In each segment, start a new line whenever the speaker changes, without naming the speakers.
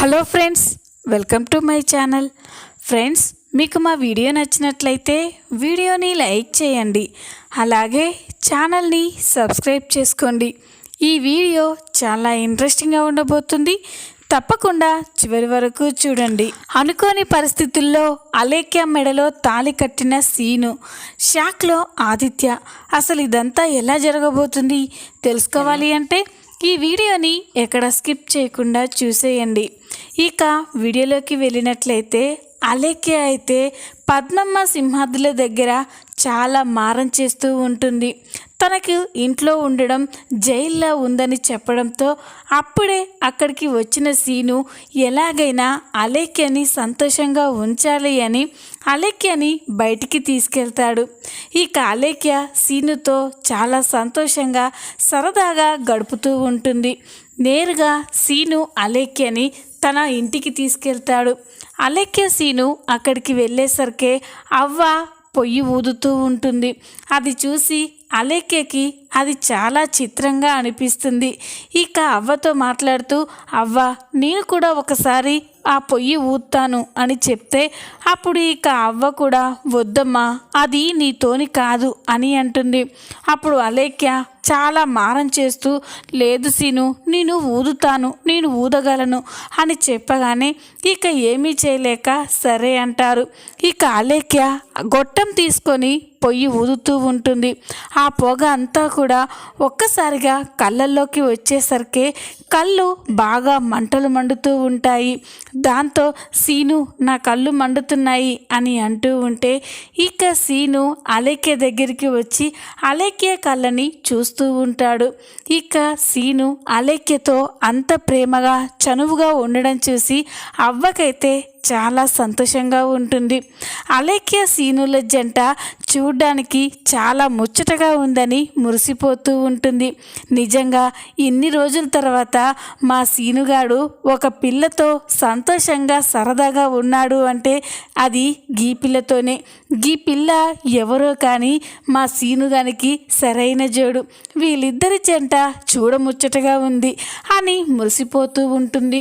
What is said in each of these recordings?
Hello friends welcome to my channel. Friends మీకు మా video నచ్చినట్లయితే వీడియోని లైక్ చేయండి. అలాగే ఛానల్ని సబ్స్క్రైబ్ చేసుకోండి. ఈ వీడియో చాలా ఇంట్రెస్టింగ్గా ఉండబోతుంది. తప్పకుండా చివరి వరకు చూడండి. అనుకోని పరిస్థితుల్లో అలేఖ్య మెడలో తాళి కట్టిన సీను షాక్లో ఆదిత్య అసలు ఇదంతా ఎలా జరగబోతుంది తెలుసుకోవాలి అంటే ఈ వీడియోని ఎక్కడ స్కిప్ చేయకుండా చూసేయండి. ఇక వీడియోలోకి వెళ్ళినట్లయితే అలేఖ్య అయితే పద్మమ్మ సింహాద్రుల దగ్గర చాలా మారం చేస్తూ ఉంటుంది. తనకు ఇంట్లో ఉండడం జైల్లో ఉందని చెప్పడంతో అప్పుడే అక్కడికి వచ్చిన సీను ఎలాగైనా అలేఖ్యని సంతోషంగా ఉంచాలి అని అలేఖ్యని బయటికి తీసుకెళ్తాడు. ఇక అలేఖ్య సీనుతో చాలా సంతోషంగా సరదాగా గడుపుతూ ఉంటుంది. నేరుగా సీను అలేఖ్యని తన ఇంటికి తీసుకెళ్తాడు. అలేఖ్య సీను అక్కడికి వెళ్ళేసరికే అవ్వ పొయ్యి ఊదుతూ ఉంటుంది. అది చూసి అలేఖ్యకి అది చాలా చిత్రంగా అనిపిస్తుంది. ఇక అవ్వతో మాట్లాడుతూ అవ్వ నేను కూడా ఒకసారి ఆ పొయ్యి ఊతాను అని చెప్తే అప్పుడు ఇక అవ్వ కూడా వద్దమ్మా అది నీతోని కాదు అని అంటుంది. అప్పుడు అలేఖ్య చాలా మారం చేస్తూ లేదు సీను నేను ఊదుతాను నేను ఊదగలను అని చెప్పగానే ఇక ఏమీ చేయలేక సరే అంటారు. ఇక అలేఖ్య గొట్టం తీసుకొని పొయ్యి ఊదుతూ ఉంటుంది. ఆ పొగ అంతా కూడా ఒక్కసారిగా కళ్ళల్లోకి వచ్చేసరికి కళ్ళు బాగా మంటలు మండుతూ ఉంటాయి. దాంతో సీను నా కళ్ళు మండుతున్నాయి అని అంటూ ఉంటే ఇక సీను అలేఖ్య దగ్గరికి వచ్చి అలేఖ్య కళ్ళని చూస్తూ ఉంటాడు. ఇక సీను అలేఖ్యతో అంత ప్రేమగా చనువుగా ఉండడం చూసి అవ్వకైతే చాలా సంతోషంగా ఉంటుంది. అలేఖ్య సీనుల జంట చూడ్డానికి చాలా ముచ్చటగా ఉందని మురిసిపోతూ ఉంటుంది. నిజంగా ఇన్ని రోజుల తర్వాత మా సీనుగాడు ఒక పిల్లతో సంతోషంగా సరదాగా ఉన్నాడు అంటే అది గీ పిల్లతోనే. గీ పిల్ల ఎవరో కానీ మా సీనుగానికి సరైన జోడు. వీళ్ళిద్దరి జంట చూడముచ్చటగా ఉంది అని మురిసిపోతూ ఉంటుంది.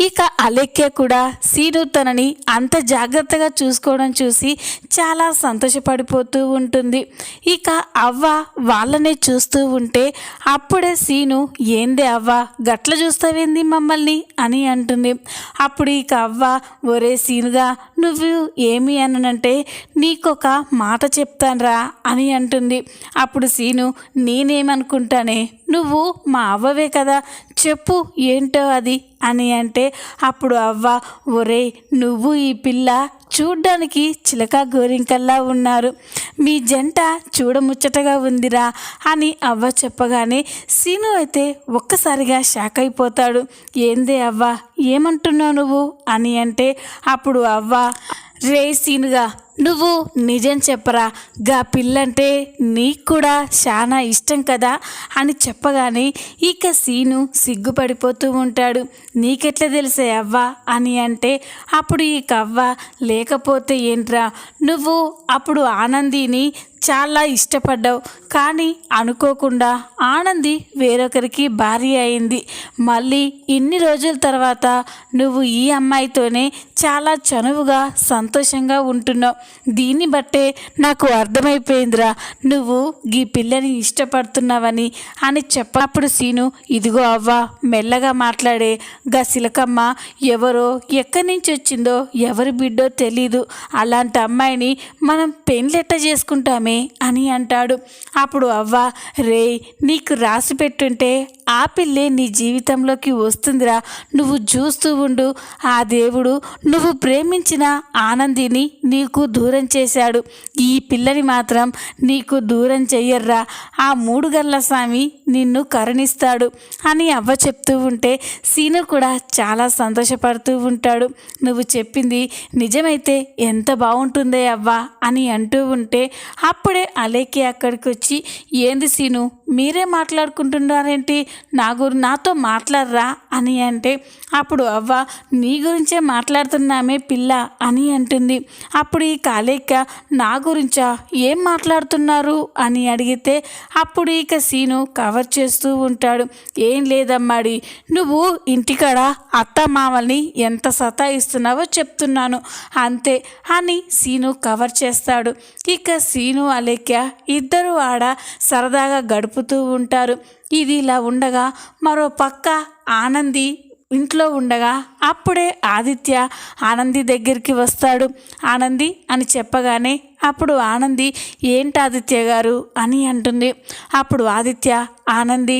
ఇక అలేఖ్య కూడా సీను తనని అంత జాగ్రత్తగా చూసుకోవడం చూసి చాలా సంతోషపడిపోతూ ఉంటుంది. ఇక అవ్వ వాళ్ళనే చూస్తూ ఉంటే అప్పుడే సీను ఏంది అవ్వ గట్ల చూస్తావేంది మమ్మల్ని? అని అంటుంది. అప్పుడు ఇక అవ్వ ఒరే సీనుగా నువ్వు ఏమి అననంటే నీకొక మాట చెప్తాన్రా అని అంటుంది. అప్పుడు సీను నేనేమనుకుంటానే నువ్వు మా అవ్వవే కదా చెప్పు ఏంటో అది అని అంటే అప్పుడు అవ్వ ఒరే నువ్వు ఈ పిల్ల చూడ్డానికి చిలక గోరింకల్లా ఉన్నారు. మీ జంట చూడముచ్చటగా ఉందిరా అని అవ్వ చెప్పగానే సీను అయితే ఒక్కసారిగా షాక్ అయిపోతాడు. ఏందే అవ్వ ఏమంటున్నావు నువ్వు? అని అంటే అప్పుడు అవ్వ రే సీనుగా నువ్వు నిజం చెప్పరా? గా పిల్లంటే నీకు కూడా చాలా ఇష్టం కదా? అని చెప్పగానే ఇక సీను సిగ్గుపడిపోతూ ఉంటాడు. నీకెట్లా తెలిసే అవ్వ అని అంటే అప్పుడు ఈ కవ్వ లేకపోతే ఏంట్రా? నువ్వు అప్పుడు ఆనందిని చాలా ఇష్టపడ్డావు. కానీ అనుకోకుండా ఆనంది వేరొకరికి భార్య అయింది. మళ్ళీ ఇన్ని రోజుల తర్వాత నువ్వు ఈ అమ్మాయితోనే చాలా చనువుగా సంతోషంగా ఉంటున్నావు. దీన్ని బట్టే నాకు అర్థమైపోయిందిరా. నువ్వు ఈ పిల్లని ఇష్టపడుతున్నావని అని చెప్పినప్పుడు సీను ఇదిగో అవ్వ మెల్లగా మాట్లాడే. గా సిలకమ్మ ఎవరో ఎక్కడి నుంచి వచ్చిందో ఎవరి బిడ్డో తెలీదు. అలాంటి అమ్మాయిని మనం పెళ్ళెట్ట చేసుకుంటామే. అని అంటాడు. అప్పుడు అవ్వ రే నీకు రాసి పెట్టుంటే ఆ పిల్లే నీ జీవితంలోకి వస్తుందిరా. నువ్వు చూస్తూ ఉండు. ఆ దేవుడు నువ్వు ప్రేమించిన ఆనందిని నీకు దూరం చేశాడు. ఈ పిల్లని మాత్రం నీకు దూరం చెయ్యర్రా. ఆ మూడు గల్ల స్వామి నిన్ను కరుణిస్తాడు అని అవ్వ చెప్తూ ఉంటే సీను కూడా చాలా సంతోషపడుతూ ఉంటాడు. నువ్వు చెప్పింది నిజమైతే ఎంత బాగుంటుందే అవ్వ అని అంటూ ఉంటే అప్పుడే అలేకి అక్కడికి వచ్చి ఏంది సీను మీరే మాట్లాడుకుంటున్నారేంటి? నా గురి నాతో మాట్లాడరా? అని అంటే అప్పుడు అవ్వ నీ గురించే మాట్లాడుతున్నామే పిల్ల అని అంటుంది. అప్పుడు ఈ కాలేక నా గురించా? ఏం మాట్లాడుతున్నారు? అని అడిగితే అప్పుడు ఇక సీను కవర్ చేస్తూ ఉంటాడు. ఏం లేదమ్మాడి నువ్వు ఇంటికాడ అత్త మామల్ని ఎంత సతాయిస్తున్నావో చెప్తున్నాను. అంతే అని సీను కవర్ చేస్తాడు. ఇక సీను అలేఖ్య ఇద్దరు ఆడ సరదాగా గడుపు గడుపుతూ ఉంటారు. ఇది ఇలా ఉండగా మరో పక్క ఆనంది ఇంట్లో ఉండగా అప్పుడే ఆదిత్య ఆనంది దగ్గరికి వస్తాడు. ఆనంది అని చెప్పగానే అప్పుడు ఆనంది ఏంటి ఆదిత్య గారు? అని అంటుంది. అప్పుడు ఆదిత్య ఆనంది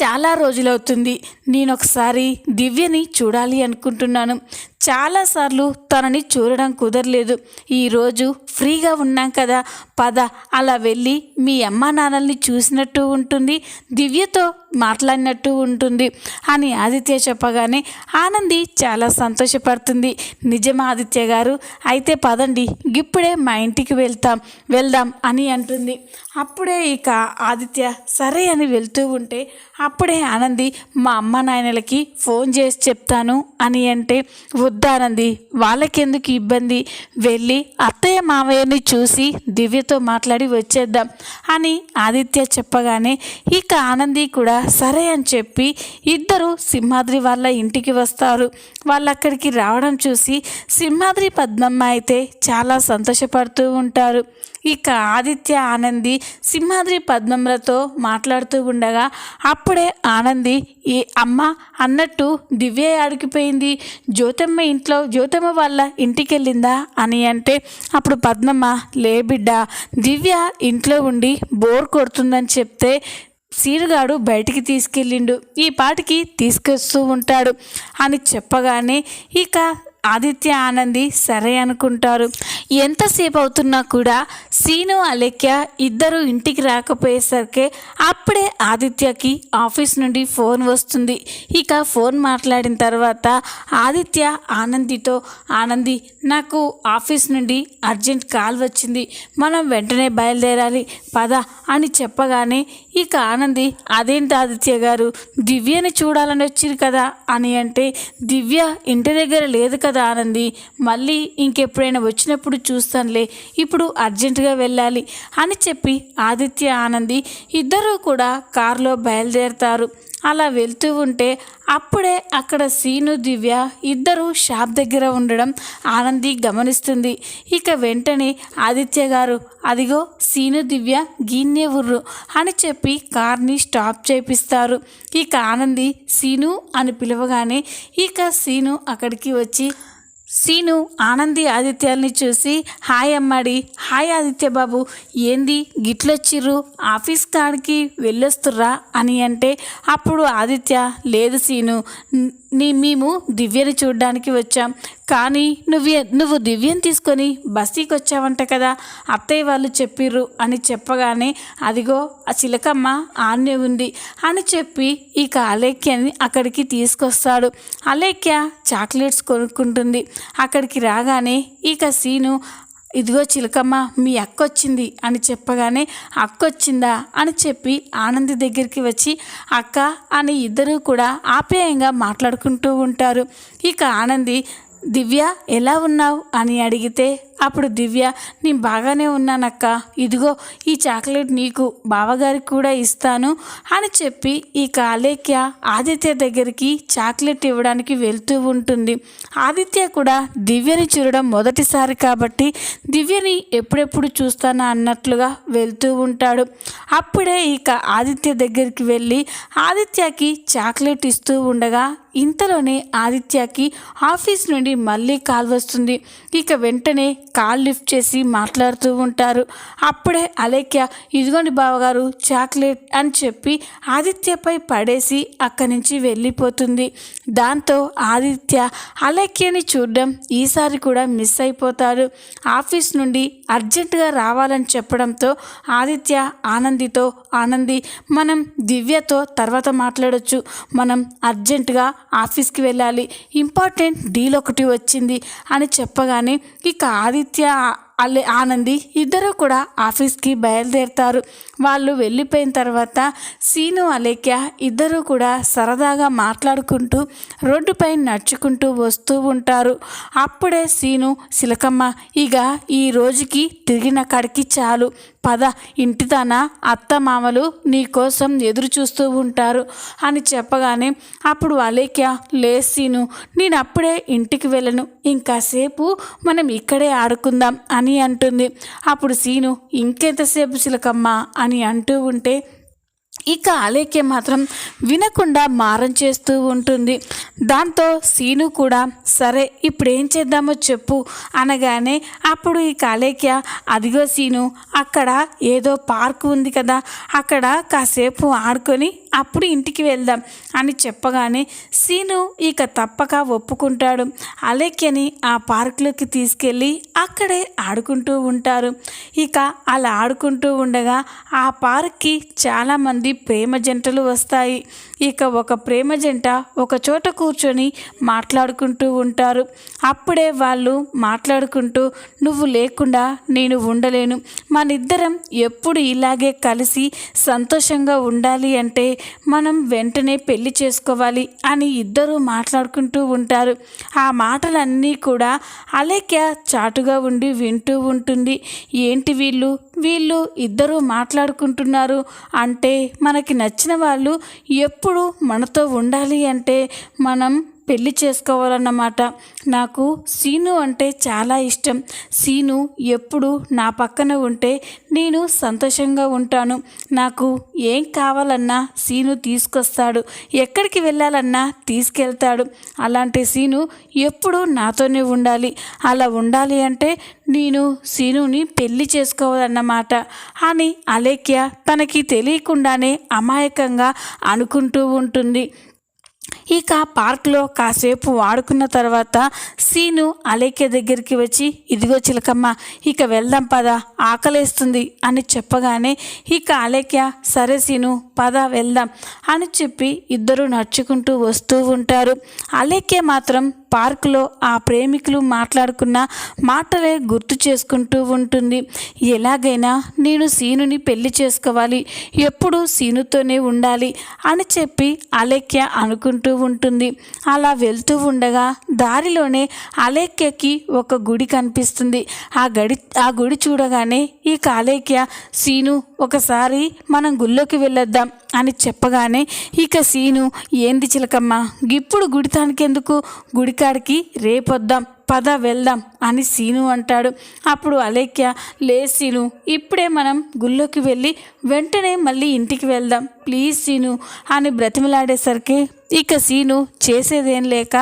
చాలా రోజులవుతుంది. నేను ఒకసారి దివ్యని చూడాలి అనుకుంటున్నాను. చాలాసార్లు తనని చూడడం కుదరలేదు. ఈరోజు ఫ్రీగా ఉన్నాం కదా. పద అలా వెళ్ళి మీ అమ్మ నాన్నల్ని చూసినట్టు ఉంటుంది దివ్యతో మాట్లాడినట్టు ఉంటుంది అని ఆదిత్య చెప్పగానే ఆనంది చాలా సంతోషపడుతుంది. నిజం ఆదిత్య గారు అయితే పదండి ఇప్పుడే మా ఇంటికి వెళ్తాం వెళ్దాం అని అంటుంది. అప్పుడే ఇక ఆదిత్య సరే అని వెళ్తూ ఉంటే అప్పుడే ఆనంది మా అమ్మ నాయనలకి ఫోన్ చేసి చెప్తాను అని అంటే వద్దానంది వాళ్ళకెందుకు ఇబ్బంది? వెళ్ళి అత్తయ్య మావయ్యని చూసి దివ్యతో మాట్లాడి వచ్చేద్దాం అని ఆదిత్య చెప్పగానే ఇక ఆనంది కూడా సరే అని చెప్పి ఇద్దరు సింహాద్రి వాళ్ళ ఇంటికి వస్తారు. వాళ్ళు అక్కడికి రావడం చూసి సింహాద్రి పద్మమ్మ అయితే చాలా సంతోషపడుతూ ఉంటారు. ఇక ఆదిత్య ఆనంది సింహాద్రి పద్మమ్రతో మాట్లాడుతూ ఉండగా అప్పుడే ఆనంది ఈ అమ్మ అన్నట్టు దివ్య ఆడికిపోయింది జ్యోతమ్మ ఇంట్లో జ్యోతమ్మ వాళ్ళ ఇంటికి వెళ్ళిందా అని అంటే అప్పుడు పద్మమ్మ లే బిడ్డ దివ్య ఇంట్లో ఉండి బోర్ కొడుతుందని చెప్తే సీరుగాడు బయటికి తీసుకెళ్ళిండు. ఈ పాటికి తీసుకొస్తూ ఉంటాడు అని చెప్పగానే ఇక ఆదిత్య ఆనంది సరే అనుకుంటారు. ఎంతసేపు అవుతున్నా కూడా సీను అలెక్య ఇద్దరు ఇంటికి రాకపోయేసరికి అప్పుడే ఆదిత్యకి ఆఫీస్ నుండి ఫోన్ వస్తుంది. ఇక ఫోన్ మాట్లాడిన తర్వాత ఆదిత్య ఆనందితో ఆనంది నాకు ఆఫీస్ నుండి అర్జెంట్ కాల్ వచ్చింది. మనం వెంటనే బయలుదేరాలి. పద అని చెప్పగానే ఇక ఆనంది అదేంటి ఆదిత్య గారు దివ్యని చూడాలని వచ్చింది కదా అని అంటే దివ్య ఇంటి దగ్గర లేదు కదా ఆనంది మళ్ళీ ఇంకెప్పుడైనా వచ్చినప్పుడు చూస్తానులే ఇప్పుడు అర్జెంటుగా వెళ్ళాలి అని చెప్పి ఆదిత్య ఆనంది ఇద్దరూ కూడా కారులో బయలుదేరుతారు. అలా వెళ్తూ ఉంటే అప్పుడే అక్కడ సీను దివ్య ఇద్దరు షాప్ దగ్గర ఉండడం ఆనంది గమనిస్తుంది. ఇక వెంటనే ఆదిత్య గారు అదిగో సీను దివ్య గీన్నే ఉర్రు అని చెప్పి కార్ని స్టాప్ చేపిస్తారు. ఇక ఆనంది సీను అని పిలవగానే ఇక సీను అక్కడికి వచ్చి సీను ఆనంది ఆదిత్యాల్ని చూసి హాయ్ అమ్మాడి హాయ్ ఆదిత్య బాబు ఏంది గిట్లొచ్చిర్రు? ఆఫీస్ కాడికి వెళ్ళొస్తుర్రా? అని అంటే అప్పుడు ఆదిత్య లేదు సీను నీ మేము దివ్యని చూడడానికి వచ్చాం. కానీ నువ్వు నువ్వు దివ్యం తీసుకొని బస్తీకి వచ్చావంట కదా అత్తయ్య వాళ్ళు చెప్పిర్రు అని చెప్పగానే అదిగో ఆ చిలకమ్మ ఆన్నే ఉంది అని చెప్పి ఇక అలేఖ్యని అక్కడికి తీసుకొస్తాడు. అలేఖ్య చాక్లెట్స్ కొనుక్కుంటుంది. అక్కడికి రాగానే ఇక సీను ఇదిగో చిలకమ్మ మీ అక్క వచ్చింది అని చెప్పగానే అక్క వచ్చిందా అని చెప్పి ఆనంది దగ్గరికి వచ్చి అక్క అని ఇద్దరూ కూడా ఆప్యాయంగా మాట్లాడుకుంటూ ఉంటారు. ఇక ఆనంది దివ్య ఎలా ఉన్నావు? అని అడిగితే అప్పుడు దివ్య నేను బాగానే ఉన్నానక్క. ఇదిగో ఈ చాక్లెట్ నీకు బావగారికి కూడా ఇస్తాను అని చెప్పి ఈ కాలేక్య ఆదిత్య దగ్గరికి చాక్లెట్ ఇవ్వడానికి వెళ్తూ ఉంటుంది. ఆదిత్య కూడా దివ్యని చూడడం మొదటిసారి కాబట్టి దివ్యని ఎప్పుడెప్పుడు చూస్తానా అన్నట్లుగా వెళ్తూ ఉంటాడు. అప్పుడే ఇక ఆదిత్య దగ్గరికి వెళ్ళి ఆదిత్యకి చాక్లెట్ ఇస్తూ ఉండగా ఇంతలోనే ఆదిత్యకి ఆఫీస్ నుండి మళ్ళీ కాల్ వస్తుంది. ఇక వెంటనే కాల్ లిఫ్ట్ చేసి మాట్లాడుతూ ఉంటారు. అప్పుడే అలేఖ్య ఇదిగోండి బావగారు చాక్లెట్ అని చెప్పి ఆదిత్యపై పడేసి అక్కడి నుంచి వెళ్ళిపోతుంది. దాంతో ఆదిత్య అలేఖ్యని చూడడం ఈసారి కూడా మిస్ అయిపోతారు. ఆఫీస్ నుండి అర్జెంటుగా రావాలని చెప్పడంతో ఆదిత్య ఆనందితో ఆనంది మనం దివ్యతో తర్వాత మాట్లాడొచ్చు. మనం అర్జెంటుగా ఆఫీస్కి వెళ్ళాలి. ఇంపార్టెంట్ డీల్ ఒకటి వచ్చింది అని చెప్పగానే ఇక ఆదిత్య అల్లి ఆనంది ఇద్దరు కూడా ఆఫీస్కి బయలుదేరుతారు. వాళ్ళు వెళ్ళిపోయిన తర్వాత సీను అలేఖ్య ఇద్దరు కూడా సరదాగా మాట్లాడుకుంటూ రోడ్డుపై నడుచుకుంటూ వస్తూ ఉంటారు. అప్పుడే సీను సిలకమ్మ ఇక ఈ రోజుకి తిరిగిన కాడికి చాలు. పద ఇంటిదాన అత్త మామలు నీ కోసం ఎదురు చూస్తూ ఉంటారు అని చెప్పగానే అప్పుడు అలేఖ్య లేసీను నేను అప్పుడే ఇంటికి వెళ్ళను ఇంకాసేపు మనం ఇక్కడే ఆడుకుందాం అని అంటుంది. అప్పుడు సీను ఇంకెంతసేపు చిలకమ్మా అని అంటూ ఉంటే ఇక అలేఖ్య మాత్రం వినకుండా మారం చేస్తూ ఉంటుంది. దాంతో సీను కూడా సరే ఇప్పుడు ఏం చేద్దామో చెప్పు అనగానే అప్పుడు ఈ అలేఖ్య అదిగో సీను అక్కడ ఏదో పార్క్ ఉంది కదా అక్కడ కాసేపు ఆడుకొని అప్పుడు ఇంటికి వెళ్దాం అని చెప్పగానే సీను ఇక తప్పక ఒప్పుకుంటాడు. అలేఖ్యని ఆ పార్కులోకి తీసుకెళ్ళి అక్కడే ఆడుకుంటూ ఉంటారు. ఇక అలా ఆడుకుంటూ ఉండగా ఆ పార్క్కి చాలామంది ప్రేమ జంటలు వస్తాయి. ఇక ఒక ప్రేమ జంట ఒక చోట కూర్చొని మాట్లాడుకుంటూ ఉంటారు. అప్పుడే వాళ్ళు మాట్లాడుకుంటూ నువ్వు లేకుండా నేను ఉండలేను. మనిద్దరం ఎప్పుడు ఇలాగే కలిసి సంతోషంగా ఉండాలి అంటే మనం వెంటనే పెళ్ళి చేసుకోవాలి అని ఇద్దరూ మాట్లాడుకుంటూ ఉంటారు. ఆ మాటలన్నీ కూడా అలేఖ్య చాటుగా ఉండి వింటూ ఉంటుంది. ఏంటి వీళ్ళు? వీళ్ళు ఇద్దరూ మాట్లాడుకుంటున్నారు. అంటే మనకి నచ్చిన వాళ్ళు ఎప్పుడు మనతో ఉండాలి అంటే మనం పెళ్ళి చేసుకోవాలన్నమాట. నాకు సీను అంటే చాలా ఇష్టం. సీను ఎప్పుడు నా పక్కన ఉంటే నేను సంతోషంగా ఉంటాను. నాకు ఏం కావాలన్నా సీను తీసుకొస్తాడు. ఎక్కడికి వెళ్ళాలన్నా తీసుకెళ్తాడు. అలాంటి సీను ఎప్పుడు నాతోనే ఉండాలి. అలా ఉండాలి అంటే నేను సీనుని పెళ్ళి చేసుకోవాలన్నమాట అని అలేఖ్య తనకి తెలియకుండానే అమాయకంగా అనుకుంటూ ఉంటుంది. ఇక పార్క్లో కాసేపు వాడుకున్న తర్వాత సీను అలేఖ్య దగ్గరికి వచ్చి ఇదిగో చిలకమ్మ ఇక వెళ్దాం పద ఆకలేస్తుంది అని చెప్పగానే ఇక అలేఖ్య సరే సీను పద వెళ్దాం అని చెప్పి ఇద్దరు నడుచుకుంటూ వస్తూ ఉంటారు. అలేఖ్య మాత్రం పార్కులో ఆ ప్రేమికులు మాట్లాడుకున్న మాటలే గుర్తు చేసుకుంటూ ఉంటుంది. ఎలాగైనా నేను సీనుని పెళ్ళి చేసుకోవాలి. ఎప్పుడూ సీనుతోనే ఉండాలి అని చెప్పి అలేఖ్య అనుకుంటూ ఉంటుంది. అలా వెళ్తూ ఉండగా దారిలోనే అలేఖ్యకి ఒక గుడి కనిపిస్తుంది. ఆ గడి ఆ గుడి చూడగానే ఈ కాలేఖ్య సీను ఒకసారి మనం గుళ్ళోకి వెళ్ళొద్దాం. అని చెప్పగానే ఇక సీను ఏంది చిలకమ్మ? ఇప్పుడు గుడితానికెందుకు? గుడికాడికి రేపొద్దాం పద వెళ్దాం అని సీను అంటాడు. అప్పుడు అలేఖ్య లే సీను ఇప్పుడే మనం గుళ్ళోకి వెళ్ళి వెంటనే మళ్ళీ ఇంటికి వెళ్దాం ప్లీజ్ సీను అని బ్రతిమలాడేసరికి ఇక సీను చేసేదేం లేక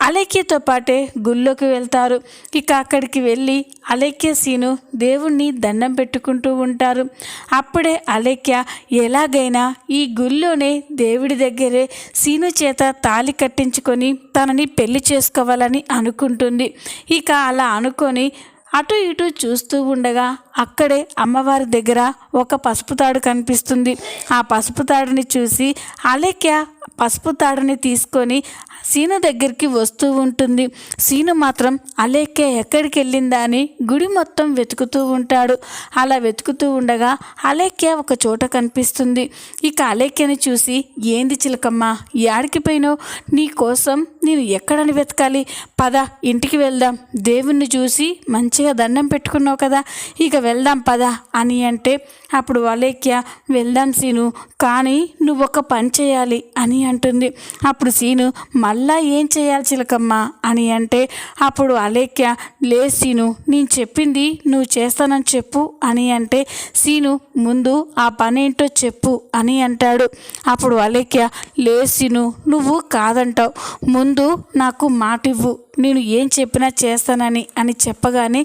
అలైక్యతో పాటే గుళ్ళోకి వెళ్తారు. ఇక అక్కడికి వెళ్ళి అలైక్య సీను దేవుణ్ణి దండం పెట్టుకుంటూ ఉంటారు. అప్పుడే అలైక్య ఎలాగైనా ఈ గుళ్ళోనే దేవుడి దగ్గరే సీను చేత తాలి కట్టించుకొని తనని పెళ్ళి చేసుకోవాలని అనుకుంటుంది. ఇక అలా అనుకొని అటు ఇటు చూస్తూ ఉండగా అక్కడే అమ్మవారి దగ్గర ఒక పసుపు తాడు కనిపిస్తుంది. ఆ పసుపు తాడుని చూసి అలేఖ్య పసుపు తాడుని తీసుకొని సీను దగ్గరికి వస్తూ ఉంటుంది. సీను మాత్రం అలేఖ్య ఎక్కడికి వెళ్ళిందా అని గుడి మొత్తం వెతుకుతూ ఉంటాడు. అలా వెతుకుతూ ఉండగా అలేఖ్య ఒక చోట కనిపిస్తుంది. ఇక అలేఖ్యని చూసి ఏంది చిలకమ్మ యాడికి పోయినావు? నీ కోసం నేను ఎక్కడని వెతకాలి? పద ఇంటికి వెళ్దాం. దేవుణ్ణి చూసి మంచిగా దండం పెట్టుకున్నావు కదా. ఇక వెళ్దాం పదా అని అంటే అప్పుడు అలేఖ్య వెళ్దాం సీను కానీ నువ్వు ఒక పని చేయాలి అని అంటుంది. అప్పుడు సీను మళ్ళా ఏం చేయాలి చిలకమ్మ? అని అంటే అప్పుడు అలేఖ్య లే సీను నేను చెప్పింది నువ్వు చేస్తానని చెప్పు అని అంటే సీను ముందు ఆ పని ఏంటో చెప్పు అని అంటాడు. అప్పుడు అలేఖ్య లే సీను నువ్వు కాదంటావు. ముందు నాకు మాటివ్వు. నేను ఏం చెప్పినా చేస్తానని అని చెప్పగానే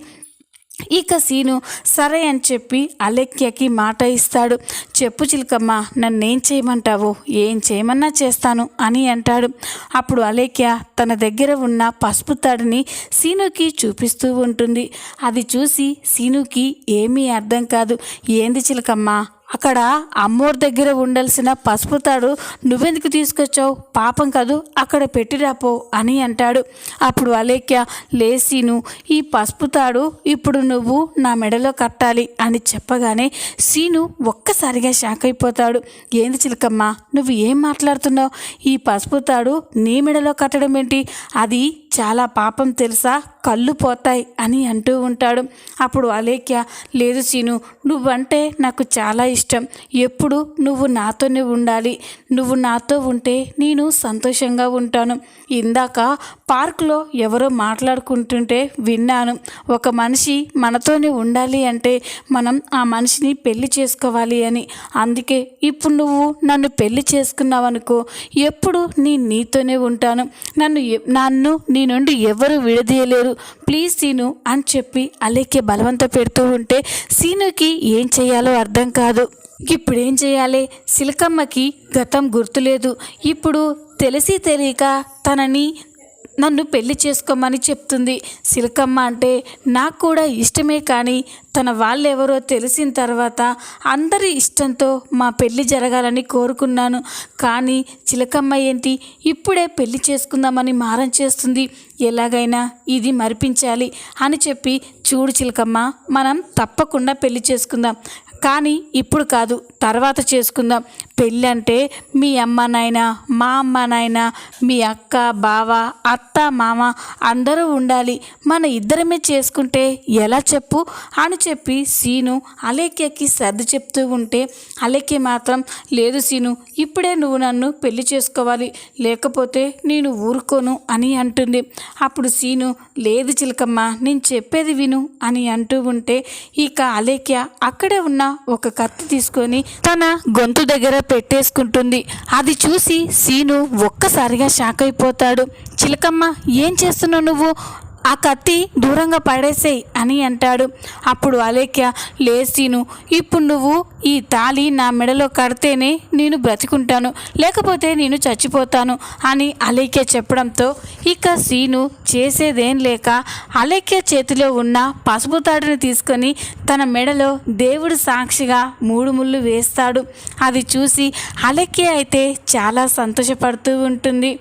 ఇక సీను సరే అని చెప్పి అలెక్యకి మాట ఇస్తాడు. చెప్పు చిలకమ్మ నన్నేం చేయమంటావు? ఏం చేయమన్నా చేస్తాను అని అంటాడు. అప్పుడు అలేఖ్య తన దగ్గర ఉన్న పసుపు తాడిని సీనుకి చూపిస్తూ ఉంటుంది. అది చూసి సీనుకి ఏమీ అర్థం కాదు. ఏంది చిలకమ్మ? అక్కడ అమ్మోర్ దగ్గర ఉండాల్సిన పసుపు తాడు నువ్వెందుకు తీసుకొచ్చావు? పాపం కదూ అక్కడ పెట్టిరాపో అని అంటాడు. అప్పుడు అలేఖ్య లేసీను ఈ పసుపు తాడు ఇప్పుడు నువ్వు నా మెడలో కట్టాలి అని చెప్పగానే సీను ఒక్కసారిగా షాక్ అయిపోతాడు. ఏంది చిలకమ్మ నువ్వు ఏం మాట్లాడుతున్నావు? ఈ పసుపు తాడు నీ మెడలో కట్టడం ఏంటి అది చాలా పాపం తెలుసా? కళ్ళు పోతాయి అని అంటూ ఉంటాడు. అప్పుడు అలేఖ్య లేదు సీను నువ్వంటే నాకు చాలా ఇష్టం. ఎప్పుడు నువ్వు నాతోనే ఉండాలి. నువ్వు నాతో ఉంటే నేను సంతోషంగా ఉంటాను. ఇందాక పార్కులో ఎవరో మాట్లాడుకుంటుంటే విన్నాను. ఒక మనిషి మనతోనే ఉండాలి అంటే మనం ఆ మనిషిని పెళ్ళి చేసుకోవాలి అని. అందుకే ఇప్పుడు నువ్వు నన్ను పెళ్ళి చేసుకున్నావనుకో ఎప్పుడు నీ నీతోనే ఉంటాను. నన్ను నన్ను నీ నుండి ఎవరు విడదీయలేరు. ప్లీజ్ సీను అని చెప్పి అలేఖ్య బలవంత పెడుతూ ఉంటే సీనుకి ఏం చేయాలో అర్థం కాదు. ఇప్పుడు ఏం చేయాలి? సిలకమ్మకి గతం గుర్తులేదు. ఇప్పుడు తెలిసి తెలియక తనని నన్ను పెళ్ళి చేసుకోమని చెప్తుంది. సిలకమ్మ అంటే నాకు కూడా ఇష్టమే కానీ తన వాళ్ళెవరో తెలిసిన తర్వాత అందరి ఇష్టంతో మా పెళ్ళి జరగాలని కోరుకున్నాను. కానీ చిలకమ్మ ఏంటి? ఇప్పుడే పెళ్ళి చేసుకుందామని మారం చేస్తుంది. ఎలాగైనా ఇది మరిపించాలి అని చెప్పి చూడు చిలకమ్మ మనం తప్పకుండా పెళ్ళి చేసుకుందాం. కానీ ఇప్పుడు కాదు. తర్వాత చేసుకుందాం. పెళ్ళి అంటే మీ అమ్మ నాయన మా అమ్మ నాయన మీ అక్క బావ అత్త మామ అందరూ ఉండాలి. మన ఇద్దరమే చేసుకుంటే ఎలా చెప్పు? అని చెప్పి సీను అలేఖ్యకి సర్ది చెప్తూ ఉంటే అలేఖ్య మాత్రం లేదు సీను ఇప్పుడే నువ్వు నన్ను పెళ్ళి చేసుకోవాలి. లేకపోతే నేను ఊరుకోను అని అంటుంది. అప్పుడు సీను లేదు చిలకమ్మ నేను చెప్పేది విను అని అంటూ ఉంటే ఇక అలేఖ్య అక్కడే ఉన్న ఒక కత్తి తీసుకొని తన గొంతు దగ్గర పెట్టేసుకుంటుంది. అది చూసి సీను ఒక్కసారిగా షాక్ అయిపోతాడు. చిలకమ్మ ఏం చేస్తున్నావు నువ్వు? ఆ కత్తి దూరంగా పడేసేయి అని అంటాడు. అప్పుడు అలేఖ్య లేసీను ఇప్పుడు నువ్వు ఈ తాళి నా మెడలో కడితేనే నేను బ్రతికుంటాను. లేకపోతే నేను చచ్చిపోతాను అని అలేఖ్య చెప్పడంతో ఇక సీను చేసేదేం లేక అలేఖ్య చేతిలో ఉన్న పసుపు తాడుని తీసుకొని తన మెడలో దేవుడు సాక్షిగా మూడు ముళ్ళు వేస్తాడు. అది చూసి అలేఖ్య అయితే చాలా సంతోషపడుతూ ఉంటుంది.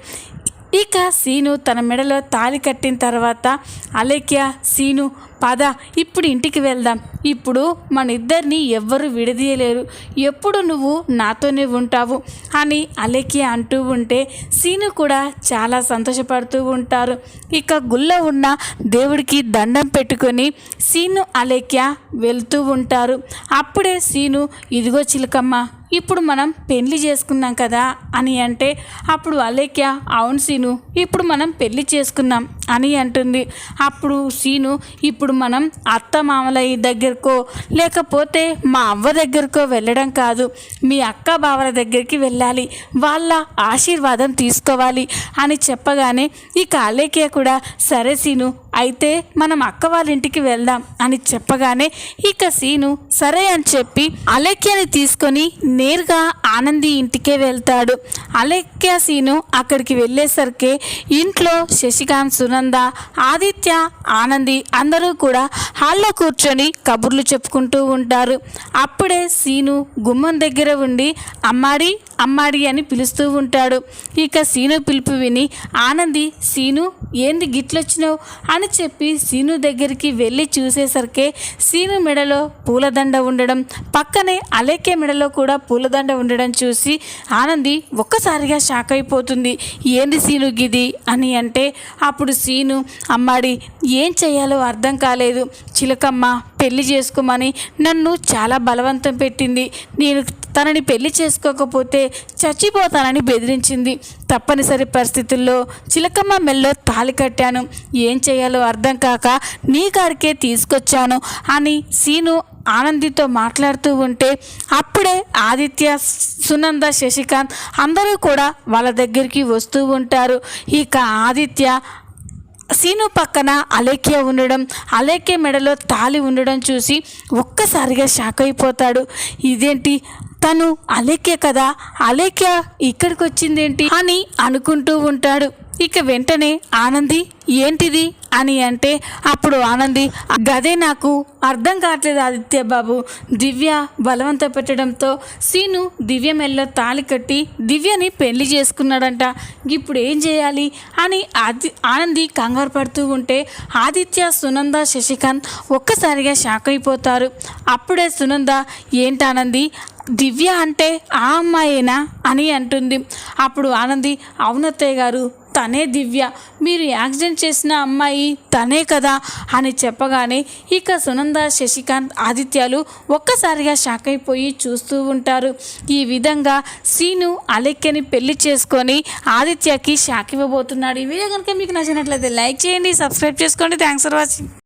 ఇక సీను తన మెడలో తాళి కట్టిన తర్వాత అలేఖ్య సీను పద ఇప్పుడు ఇంటికి వెళ్దాం. ఇప్పుడు మన ఇద్దరిని ఎవ్వరు విడదీయలేరు. ఎప్పుడు నువ్వు నాతోనే ఉంటావు? అని అలేఖ్య అంటూ ఉంటే సీను కూడా చాలా సంతోషపడుతూ ఉంటారు. ఇక గుళ్ళ ఉన్న దేవుడికి దండం పెట్టుకొని సీను అలేఖ్య వెళ్తూ ఉంటారు. అప్పుడే సీను ఇదిగో చిలకమ్మ ఇప్పుడు మనం పెళ్ళి చేసుకున్నాం కదా అని అంటే అప్పుడు అలేఖ్య అవును సీను ఇప్పుడు మనం పెళ్ళి చేసుకున్నాం అని అంటుంది. అప్పుడు సీను ఇప్పుడు మనం అత్త మామలయ్య దగ్గరకో లేకపోతే మా అవ్వ దగ్గరకో వెళ్ళడం కాదు. మీ అక్క బావల దగ్గరికి వెళ్ళాలి. వాళ్ళ ఆశీర్వాదం తీసుకోవాలి అని చెప్పగానే ఇక అలేఖ్య కూడా సరే సీను అయితే మనం అక్క వాళ్ళ ఇంటికి వెళ్దాం అని చెప్పగానే ఇక సీను సరే అని చెప్పి అలేఖ్యని తీసుకొని నేరుగా ఆనంది ఇంటికే వెళ్తాడు. అలేఖ్య సీను అక్కడికి వెళ్ళేసరికి ఇంట్లో శశికాంత్ సునంద ఆదిత్య ఆనంది అందరూ కూడా హాల్లో కూర్చొని కబుర్లు చెప్పుకుంటూ ఉంటారు. అప్పుడే సీను గుమ్మం దగ్గర ఉండి అమ్మాడి అమ్మాడి అని పిలుస్తూ ఉంటాడు. ఇక సీను పిలుపు విని ఆనంది సీను ఏంది గిట్లొచ్చినావు? అని చెప్పి సీను దగ్గరికి వెళ్ళి చూసేసరికి సీను మెడలో పూలదండ ఉండడం పక్కనే అలేకే మెడలో కూడా పూలదండ ఉండడం చూసి ఆనంది ఒక్కసారిగా షాక్ అయిపోతుంది. ఏంది సీను గిది? అని అంటే అప్పుడు సీను అమ్మాడి ఏం చేయాలో అర్థం కాలేదు. చిలకమ్మ పెళ్ళి చేసుకోమని నన్ను చాలా బలవంతం పెట్టింది. నేను తనని పెళ్ళి చేసుకోకపోతే చచ్చిపోతానని బెదిరించింది. తప్పనిసరి పరిస్థితుల్లో చిలకమ్మ మెల్లో తాళి కట్టాను. ఏం చేయాలో అర్థం కాక నీ గారికే తీసుకొచ్చాను అని సీను ఆనందితో మాట్లాడుతూ ఉంటే అప్పుడే ఆదిత్య సునంద శశికాంత్ అందరూ కూడా వాళ్ళ దగ్గరికి వస్తూ ఉంటారు. ఇక ఆదిత్య సీను పక్కన అలేఖ్య ఉండడం అలేఖ్య మెడలో తాలి ఉండడం చూసి ఒక్కసారిగా షాక్ అయిపోతాడు. ఇదేంటి తను అలేఖ్య కదా? అలేఖ్య ఇక్కడికి వచ్చిందేంటి అని అనుకుంటూ ఉంటాడు. ఇక వెంటనే ఆనంది ఏంటిది? అని అంటే అప్పుడు ఆనంది గదే నాకు అర్థం కావట్లేదు ఆదిత్య బాబు. దివ్య బలవంత పెట్టడంతో సీను దివ్య మెల్ల తాళి కట్టి దివ్యని పెళ్ళి చేసుకున్నాడంట. ఇప్పుడు ఏం చేయాలి? అని ఆది ఆనంది కంగారు పడుతూ ఉంటే ఆదిత్య సునంద శశికాంత్ ఒక్కసారిగా షాక్ అయిపోతారు. అప్పుడే సునంద ఏంటి ఆనంది? దివ్య అంటే ఆ అమ్మాయేనా అని అంటుంది. అప్పుడు ఆనంది అవునత్తయ్య గారు తనే దివ్య. మీరు యాక్సిడెంట్ చేసిన అమ్మాయి తనే కదా అని చెప్పగానే ఇక సునంద శశికాంత్ ఆదిత్యాలు ఒక్కసారిగా షాక్ అయిపోయి చూస్తూ ఉంటారు. ఈ విధంగా సీను అలెక్కని పెళ్ళి చేసుకొని ఆదిత్యకి షాక్ ఇవ్వబోతున్నాడు. ఈ వీడియో కనుక మీకు నచ్చినట్లయితే లైక్ చేయండి సబ్స్క్రైబ్ చేసుకోండి. Thanks for watching